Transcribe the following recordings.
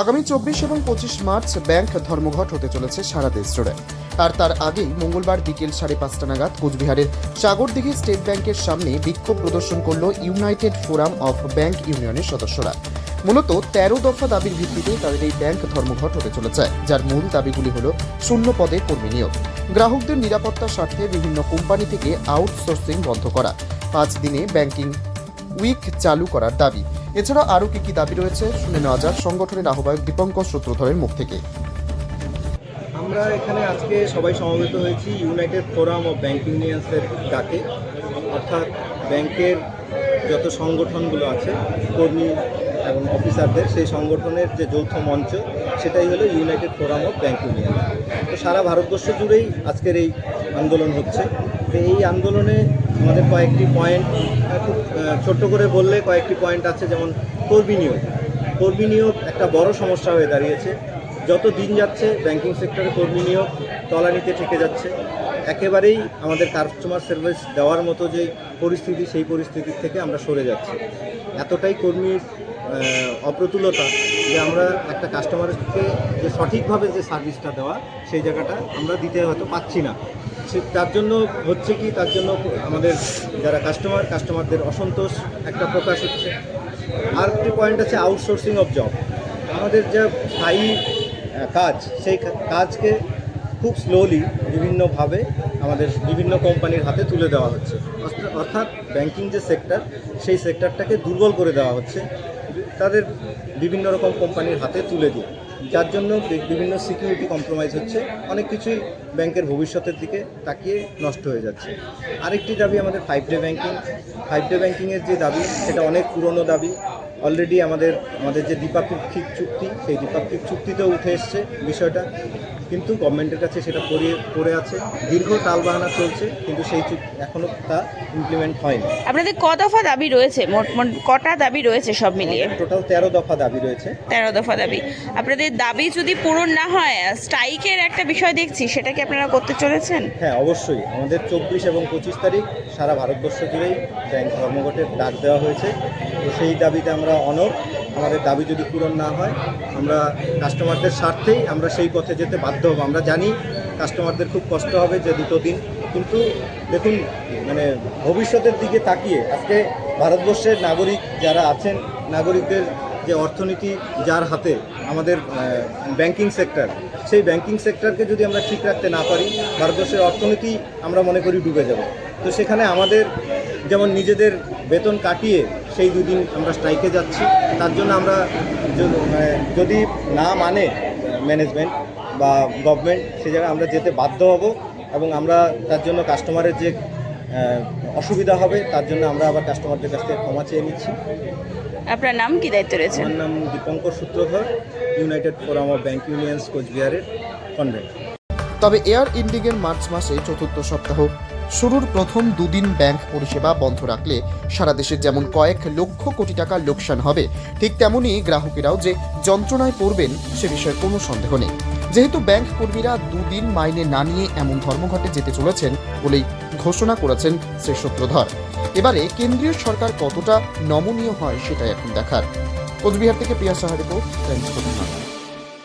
আগামী চব্বিশ এবং পঁচিশ মার্চ ব্যাংক ধর্মঘট হতে চলেছে সারা দেশ জুড়ে। আর তার আগেই মঙ্গলবার বিকেল সাড়ে পাঁচটা নাগাদ কোচবিহারের সাগরদিঘি স্টেট ব্যাংকের সামনে বিক্ষোভ প্রদর্শন করল ইউনাইটেড ফোরাম অফ ব্যাংক ইউনিয়নের সদস্যরা। মূলত তেরো দফা দাবির ভিত্তিতে তাদের এই ব্যাংক ধর্মঘট হতে চলেছে, যার মূল দাবিগুলি হল শূন্য পদে কর্মী নিয়োগ। গ্রাহকদের নিরাপত্তার স্বার্থে বিভিন্ন কোম্পানি থেকে আউটসোর্সিং বন্ধ করা। পাঁচ দিনে ব্যাংকিং উইক চালু করার দাবি। এছাড়া আরও কি কি দাবি রয়েছে, শুনে নেওয়া যাক। সংগঠনের আহ্বায়ক দীপঙ্কর সূত্রধরের মুখ থেকে। আমরা এখানে আজকে সবাই সমবেত হয়েছি ইউনাইটেড ফোরাম অফ ব্যাংক ইউনিয়ন্সের ডাকে। অর্থাৎ ব্যাংকের যত সংগঠনগুলো আছে, কর্মী এবং অফিসারদের, সেই সংগঠনের যে যৌথ মঞ্চ, সেটাই হলো United Forum of Bank Union. তো সারা ভারতবর্ষ জুড়েই আজকের এই আন্দোলন হচ্ছে। তো এই আন্দোলনে আমাদের কয়েকটি পয়েন্ট খুব ছোট্ট করে বললে কয়েকটি পয়েন্ট আছে, যেমন কর্মী নিয়োগ। কর্মী নিয়োগ একটা বড় সমস্যা হয়ে দাঁড়িয়েছে। যত দিন যাচ্ছে ব্যাংকিং সেক্টরে কর্মী নিয়োগ তলানিতে ঠেকে যাচ্ছে। একেবারেই আমাদের কাস্টমার সার্ভিস দেওয়ার মতো যে পরিস্থিতি, সেই পরিস্থিতির থেকে আমরা সরে যাচ্ছি। এতটাই কর্মীর অপ্রতুলতা যে আমরা একটা কাস্টমারকে যে সঠিকভাবে যে সার্ভিসটা দেওয়া, সেই জায়গাটা আমরা দিতে হয়তো পাচ্ছি না। তার জন্য হচ্ছে কি, তার জন্য আমাদের যারা কাস্টমার কাস্টমারদের অসন্তোষ একটা প্রকাশ হচ্ছে। আর একটি পয়েন্ট আছে আউটসোর্সিং অফ জব আমাদের যা স্থায়ী কাজ, সেই কাজকে খুব স্লোলি বিভিন্নভাবে আমাদের বিভিন্ন কোম্পানির হাতে তুলে দেওয়া হচ্ছে। অর্থা- অর্থাৎ ব্যাংকিং যে সেক্টর সেই সেক্টরটাকে দুর্বল করে দেওয়া হচ্ছে। তাদের বিভিন্ন রকম কোম্পানির হাতে তুলে দিই। যার জন্য বিভিন্ন সিকিউরিটি কম্প্রোমাইজ হচ্ছে। অনেক কিছুই ব্যাংকের ভবিষ্যতের দিকে তাকিয়ে নষ্ট হয়ে যাচ্ছে। আরেকটি দাবি আমাদের five day banking five day ব্যাঙ্কিংয়ের যে দাবি, সেটা অনেক পুরনো দাবি। অলরেডি আমাদের আমাদের যে দ্বিপাক্ষিক চুক্তি সেই দ্বিপাক্ষিক চুক্তিতেও উঠে এসছে বিষয়টা। কিন্তু গভর্নমেন্টের কাছে সেটা পড়ে পড়ে আছে। দীর্ঘ টালবাহানা চলছে কিন্তু সেই চুক্তি এখনও তা ইমপ্লিমেন্ট হয়নি। আপনাদের ক দফা দাবি রয়েছে? মোট মোট কটা দাবি রয়েছে সব মিলিয়ে? টোটাল তেরো দফা দাবি রয়েছে। তেরো দফা দাবি। আপনাদের দাবি যদি পূরণ না হয় স্ট্রাইকের একটা বিষয় দেখছি সেটা কি আপনারা করতে চলেছেন? হ্যাঁ অবশ্যই। আমাদের চব্বিশ এবং পঁচিশ তারিখ সারা ভারতবর্ষ জুড়েই ব্যাংক ধর্মঘটের ডাক দেওয়া হয়েছে। তো সেই দাবিতে আমরা অনর আমাদের দাবি যদি পূরণ না হয়, আমরা কাস্টমারদের স্বার্থেই আমরা সেই পথে যেতে বাধ্য হব। আমরা জানি কাস্টমারদের খুব কষ্ট হবে যে দুটো দিন। কিন্তু দেখুন মানে ভবিষ্যতের দিকে তাকিয়ে আজকে ভারতবর্ষের নাগরিক যারা আছেন, নাগরিকদের যে অর্থনীতি যার হাতে আমাদের ব্যাংকিং সেক্টর সেই ব্যাংকিং সেক্টরকে যদি আমরা ঠিক রাখতে না পারি, ভারতবর্ষের অর্থনীতি আমরা মনে করি ডুবে যাব। তো সেখানে আমাদের যেমন নিজেদের বেতন কাটিয়ে সেই দুদিন আমরা স্ট্রাইকে যাচ্ছি। তার জন্য আমরা মানে যদি না মানে ম্যানেজমেন্ট বা গভর্নমেন্ট সে জায়গায় আমরা যেতে বাধ্য হব এবং আমরা তার জন্য কাস্টমারের যে অসুবিধা হবে তার জন্য আমরা আবার কাস্টমারদের কাছ থেকে ক্ষমা চেয়ে নিচ্ছি। আপনার নাম কি দায়িত্ব রয়েছে? আমার নাম Dipankar Sutradhar united forum of bank unions কোচবিহারের কনভেন্ট তবে এয়ার ইন্ডিগের মার্চ মাসে চতুর্থ সপ্তাহ। শুরুর প্রথম দুদিন ব্যাংক পরিষেবা বন্ধ রাখলে সারা দেশের যেমন কয়েক লক্ষ কোটি টাকা লোকসান হবে, ঠিক তেমনই গ্রাহকেরাও যে যন্ত্রণায় পড়বেন সে বিষয়ে কোনো সন্দেহ নেই। যেহেতু ব্যাংক কর্মীরা দুদিন মাইনে না নিয়ে এমন ধর্মঘটে যেতে চলেছেন বলেই ঘোষণা করেছেন শ্রী সূত্রধর এবারে কেন্দ্রীয় সরকার কতটা নমনীয় হয় সেটাই এখন দেখার। কোচবিহার থেকে প্রিয়া সাহা রিপোর্ট।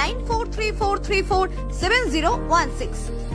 9434347016.